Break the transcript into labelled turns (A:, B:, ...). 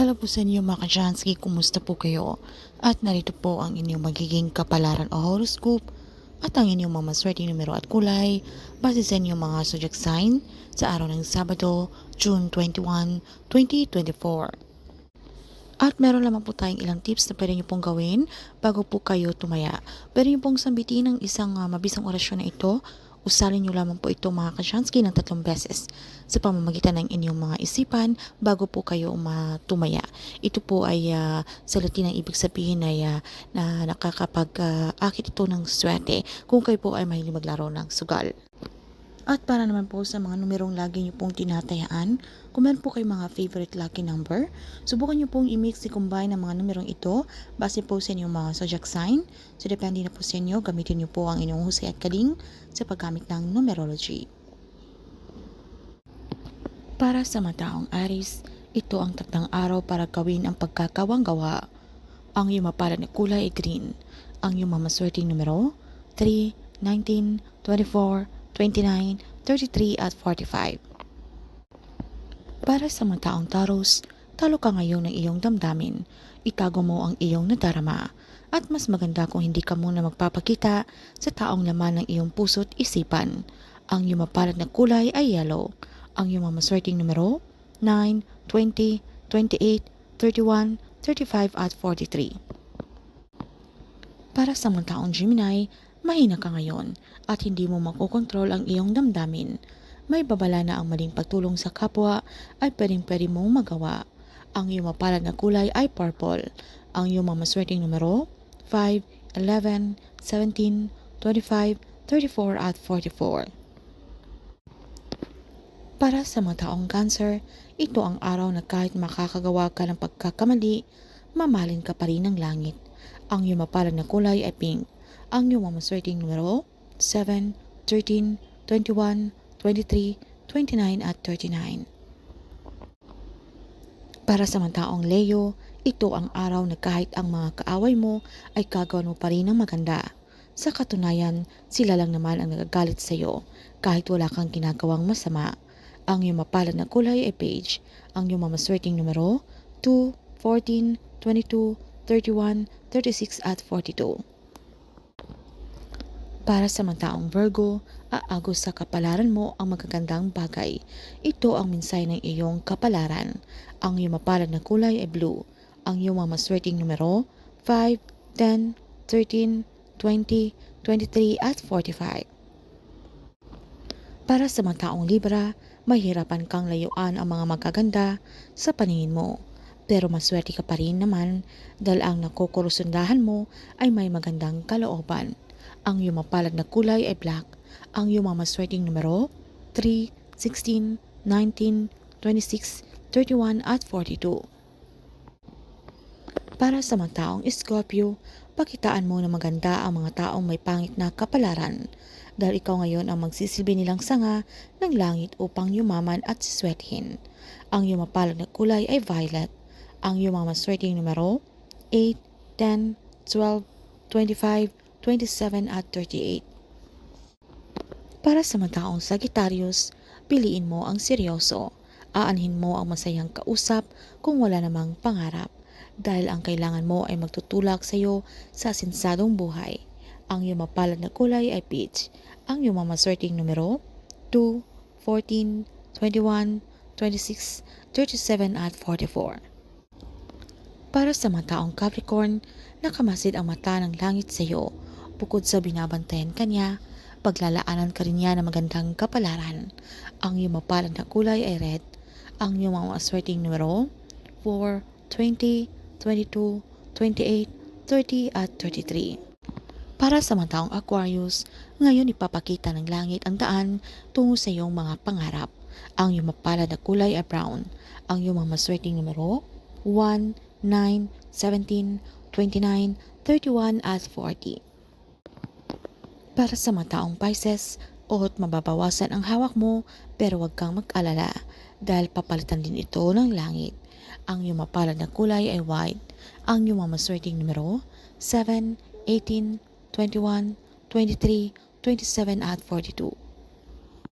A: Hello po sa inyo mga kajansky, kumusta po kayo? At narito po ang inyong magiging kapalaran o horoscope at ang inyong mga maswerte numero at kulay base sa inyong mga zodiac sign sa araw ng Sabado, June 21, 2024. At meron lamang po tayong ilang tips na pwede nyo pong gawin bago po kayo tumaya. Pwede nyo pong sambitin ang isang uh, mabisang orasyon na ito. Usalin nyo lamang po ito mga kasyansky ng tatlong beses sa pamamagitan ng inyong mga isipan bago po kayo matumaya. Ito po ay uh, sa Latin ang ibig sabihin ay uh, na nakakapag-akit uh, ito ng swerte kung kayo po ay mahilig maglaro ng sugal. At para naman po sa mga numerong lagi nyo pong tinatayaan, kung meron po kayo mga favorite lucky number, subukan nyo pong i-mix i-combine ang mga numerong ito base po sa inyong mga zodiac sign. So depende na po sa inyo, gamitin nyo po ang inyong husay at kaling sa paggamit ng numerology. Para sa mataong Aris, ito ang taktang araw para gawin ang pagkakawang gawa. Ang iyong mapalad na kulay ay green. Ang iyong mamaswerteng numero, 3, 19, 24, 29, 33 at 45. Para sa mga taong taros, talo ka ngayon ng iyong damdamin. Itago mo ang iyong nadarama. At mas maganda kung hindi ka muna magpapakita sa taong laman ng iyong puso't isipan. Ang iyong mapalad na kulay ay yellow. Ang iyong mamaswerteng numero, 9, 20, 28, 31, 35 at 43. Para sa mga taong Gemini, mahina ka ngayon at hindi mo makokontrol ang iyong damdamin. May babala na ang maling pagtulong sa kapwa ay pwedeng pwede mong magawa. Ang iyong mapalad na kulay ay purple. Ang iyong mamaswerteng numero 5, 11, 17, 25, 34 at 44. Para sa mga taong cancer, ito ang araw na kahit makakagawa ka ng pagkakamali, mamalin ka pa rin ng langit. Ang iyong mapalad na kulay ay pink. Ang iyong mamaswerteng numero 7, 13, 21, 23, 29 at 39. Para sa mga taong Leo, ito ang araw na kahit ang mga kaaway mo ay gagawan mo pa rin ng maganda. Sa katunayan, sila lang naman ang nagagalit sa iyo kahit wala kang ginagawang masama. Ang iyong mapalad na kulay ay beige. Ang iyong mamaswerteng numero 2, 14, 22, 31, 36 at 42. Para sa mga taong Virgo, aagos sa kapalaran mo ang magagandang bagay. Ito ang minsay ng iyong kapalaran. Ang iyong mapalad na kulay ay blue. Ang iyong mamaswerteng numero 5, 10, 13, 20, 23 at 45. Para sa mga taong Libra, mahirapan kang layuan ang mga magaganda sa paningin mo. Pero maswerte ka pa rin naman dahil ang nakukurusundahan mo ay may magandang kalooban. Ang iyong mapalad na kulay ay black. Ang iyong mga maswerteng numero 3, 16, 19, 26, 31 at 42. Para sa mga taong Scorpio, pakitaan mo na maganda ang mga taong may pangit na kapalaran dahil ikaw ngayon ang magsisilbi nilang sanga ng langit upang yumaman at siswethin. Ang iyong mapalad na kulay ay violet. Ang iyong mga maswerteng numero 8, 10, 12, 25, 27 at 38. Para sa mga taong Sagittarius, piliin mo ang seryoso. Aanhin mo ang masayang kausap kung wala namang pangarap dahil ang kailangan mo ay magtutulak sa iyo sa sinsadong buhay. Ang iyong mapalad na kulay ay peach. Ang iyong mamaswerteng numero 2, 14, 21, 26, 37 at 44. Para sa mga taong Capricorn, nakamasid ang mata ng langit sa iyo. Bukod sa binabantayan kanya, paglalaanan ka rin niya ng magandang kapalaran. Ang iyong mapalad na kulay ay red. Ang iyong mga maswerteng numero 4, 20, 22, 28, 30 at 33. Para sa mga taong Aquarius, ngayon ipapakita ng langit ang daan tungo sa iyong mga pangarap. Ang iyong mapalad na kulay ay brown. Ang iyong mga maswerteng numero 1, 9, 17, 29, 31 at 40. Para sa mga taong Pisces, oot mababawasan ang hawak mo pero huwag kang mag-alala dahil papalitan din ito ng langit. Ang iyong mapalad na kulay ay white. Ang iyong mga maswerteng numero 7, 18, 21, 23, 27 at 42.